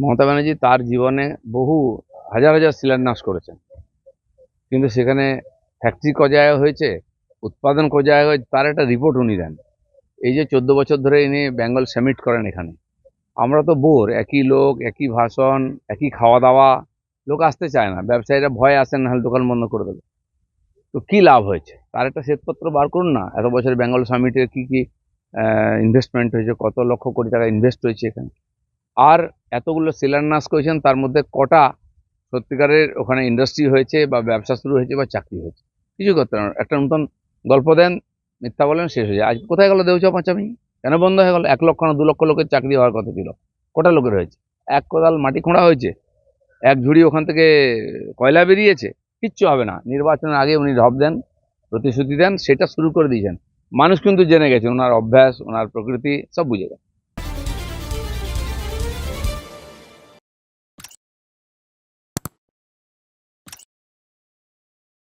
মমতা ব্যানার্জি তার জীবনে বহু, হাজার হাজার শিলান্যাস করেছেন। কিন্তু সেখানে ফ্যাক্টরি ক জায়গায় হয়েছে, উৎপাদন ক জায়গায় হয়েছে, তার একটা রিপোর্ট উনি দেন। এই যে চোদ্দ বছর ধরে ইনি বেঙ্গল সামিট করেন এখানে। আমরা তো বোর, একই লোক, একই ভাষণ, একই খাওয়া দাওয়া লোক আসতে চায় না। ব্যবসায়ীরা ভয় আসেন না হলে দোকান বন্ধ করে দেবে। তো কি লাভ হয়েছে? তার একটা শ্বেতপত্র বার করুন না। এত বছর বেঙ্গল সামিটে কি কি ইনভেস্টমেন্ট হয়েছে, কত লক্ষ কোটি টাকা ইনভেস্ট হয়েছে এখানে? আর এতগুলো শিলান্যাস করেছেন, তার মধ্যে কটা সত্যিকারের ওখানে ইন্ডাস্ট্রি হয়েছে বা ব্যবসা শুরু হয়েছে বা চাকরি হয়েছে। কিছু করতে না। একটা নতুন গল্প দেন, মিথ্যা বলেন, শেষ হয়ে যায়। আজ কোথায় গেল দেউচা পাঁচামি? কেন বন্ধ হয়ে গেল? এক লক্ষ না দু লক্ষ লোকের চাকরি হওয়ার কথা ছিল। কটা লোকের হয়েছে? এক কোদাল মাটি খোঁড়া হয়েছে? এক ঝুড়ি ওখান থেকে কয়লা বেরিয়েছে? কিচ্ছু হবে না। নির্বাচনের আগে উনি ঢপ দেন, প্রতিশ্রুতি দেন, সেটা শুরু করে দিয়েছেন। মানুষ কিন্তু জেনে গেছে ওনার অভ্যাস, ওনার প্রকৃতি, সব বুঝে গেছে